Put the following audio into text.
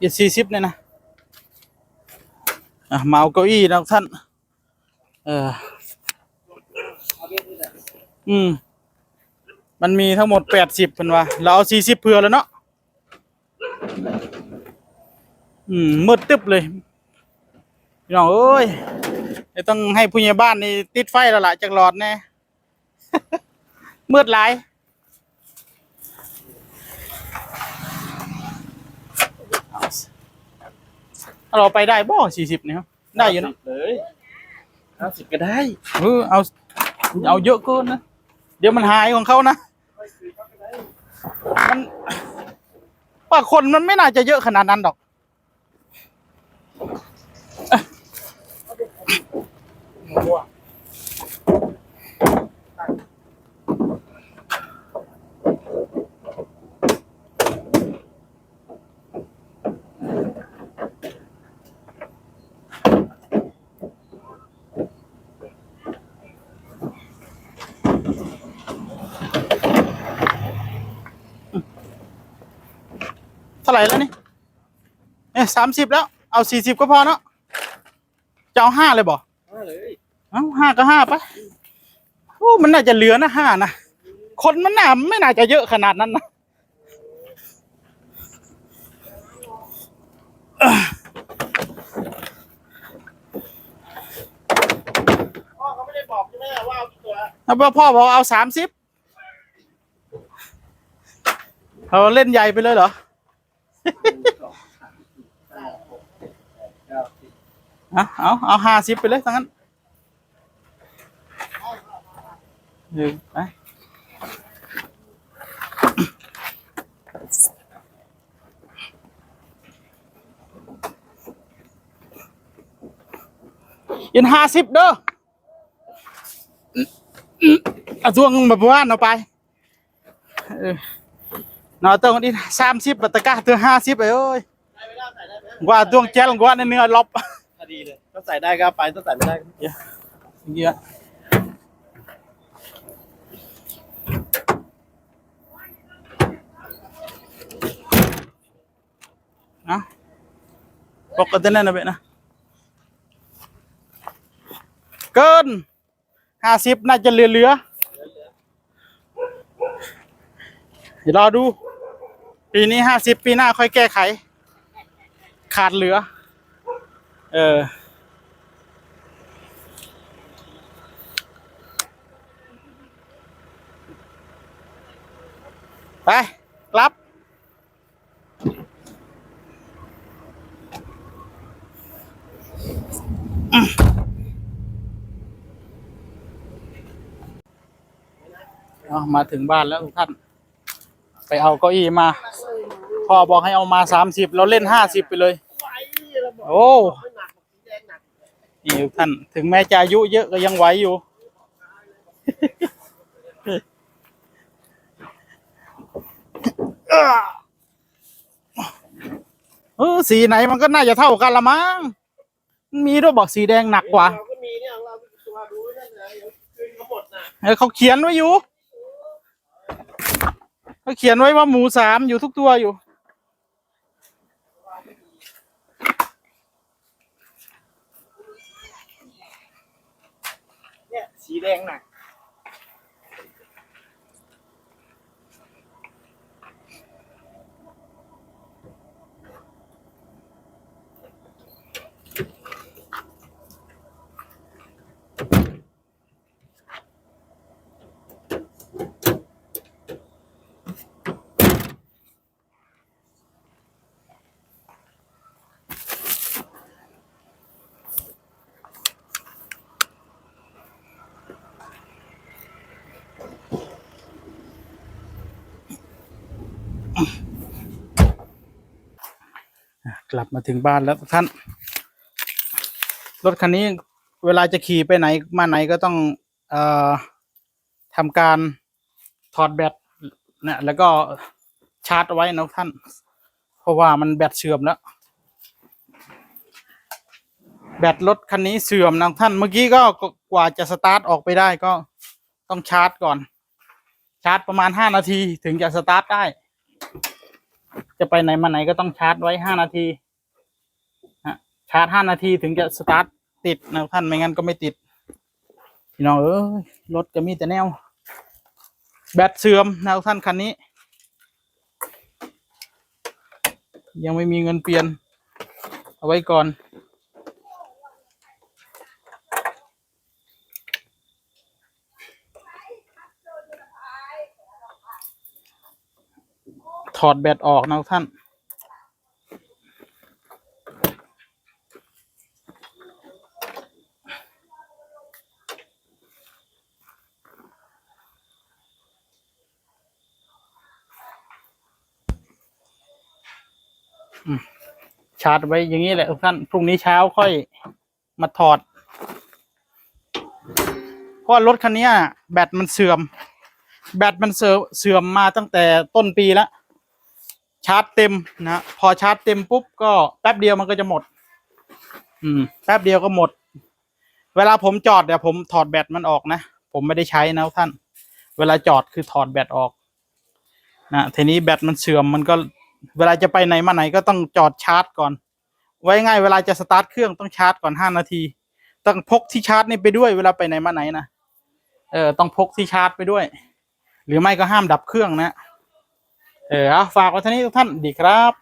อีกสี่สิบเนี่ยนะอะมาเอาเก้าอี้นะท่าน เอออืม มันมีทั้งหมดแปดสิบเป็นว่าเราเอาสี่สิบเผื่อแล้วเนาะอืมมืดตึ๊บเลยพี่น้องเอ้ยต้องให้ผู้ใหญ่บ้านนี่ติดไฟแล้วล่ะจากหลอดแน่มืดหลาย เอาเราไปได้บ่สี่สิบเนี่ยได้อยู่เนอะเลยห้าสิบก็ได้เออเอาเอาเยอะเกินนะ เดี๋ยวมันหายของเขานะมันว่าคนมันไม่น่าจะเยอะขนาดนั้นดอก ท่าไหร่แล้วนี่เอ๊ะสามสิบแล้ว เอาสี่สิบก็พอเนาะจะเอาห้าเลยบ่ห้าเลยเอาห้าก็ห้าไปโอ้มันน่าจะเหลือนะห้านะคนมันน่าไม่น่าจะเยอะขนาดนั้นนะเอ้อพ่อเขาไม่ได้บอกใช่ไหมว่าเอากี่ตัวแล้วพ่อบอกเอาสามสิบเราเล่นใหญ่ไปเลยเหรอ เอาเอาเอาห้าสิบไปเลยทั้งนั้นหนึ่งไปยินห้าสิบเด้อเอาทวงแบบว่านเอาไปเออ นาต้องนี่สามสิบบัตรกาตัวห้าสิบไปเอ้ยว่าดวงแจ้งว่าในเนื้อลบพอดีเลยถ้าใส่ได้ก็ไปถ้าใส่ไม่ได้ก็เยอะนะปกตินั่นนะเบนะเกินห้าสิบน่าจะเหลือเหลือเดี๋ยวรอดู ปีนี้ห้าสิบปีหน้าค่อยแก้ไข ขาดเหลือ เออ ไปกลับ มาถึงบ้านแล้วทุกท่าน ไปเอาเก้าอี้มา พ่อบอกให้เอามาสามสิบเราเล่นห้าสิบไปเลยไว้ระบอกโอ้ไม่หนักสีแดงหนักนี่ทุกท่าน ถึงแม้จะอายุเยอะก็ยังไหวอยู่ เออสีไหนมันก็น่าจะเท่ากันละมั้ง มีด้วยบอกสีแดงหนักกว่าเราก็มีเนี่ยของเราตัวรู้นั่นเลยเดี๋ยวคืนเขาหมดนะเออเขาเขียนไว้อยู่ เขาเขียนไว้ว่าหมูสามอยู่ทุกตัวอยู่ เนี่ยสีแดงหนัก กลับมาถึงบ้านแล้วท่าน รถคันนี้เวลาจะขี่ไปไหนมาไหนก็ต้องเอ่อทำการถอดแบตนะแล้วก็ชาร์จไว้นะท่าน เพราะว่ามันแบตเสื่อมแล้ว แบตรถคันนี้เสื่อมนะท่านเมื่อกี้ก็กว่าจะสตาร์ทออกไปได้ก็ต้องชาร์จก่อน ชาร์จประมาณห้านาทีถึงจะสตาร์ทได้ จะไปไหนมาไหนก็ต้องชาร์จไว้ห้านาทีฮะชาร์จห้านาทีถึงจะสตาร์ทติดนะท่านไม่งั้นก็ไม่ติดพี่น้องเอ้ยรถก็มีแต่แนว แบตเสื่อมนะท่านคันนี้ ยังไม่มีเงินเปลี่ยน เอาไว้ก่อน ถ อดแบตออกนะท่าน ชาร์จไว้อย่างนี้แหละทุกท่าน พรุ่งนี้เช้าค่อยมาถอด เพราะรถคันนี้แบตมันเสื่อม แบตมันเสื่อมมาตั้งแต่ต้นปีแล้ว ชาร์จเต็มนะพอชาร์จเต็มปุ๊บก็แป๊บเดียวมันก็จะหมด อืม แป๊บเดียวก็หมด เวลาผมจอดเดี๋ยวผมถอดแบตมันออกนะผมไม่ได้ใช้นะท่าน เวลาจอดคือถอดแบตออกนะทีนี้แบตมันเสื่อมมันก็เวลาจะไปไหนมาไหนก็ต้องจอดชาร์จก่อน ไว้ง่ายเวลาจะสตาร์ทเครื่องต้องชาร์จก่อนห้านาทีต้องพกที่ชาร์จนี่ไปด้วยเวลาไปไหนมาไหนนะเออต้องพกที่ชาร์จไปด้วย หรือไม่ก็ห้ามดับเครื่องนะ เออเอาฝากไว้เท่านี้ทุกท่านดีครับ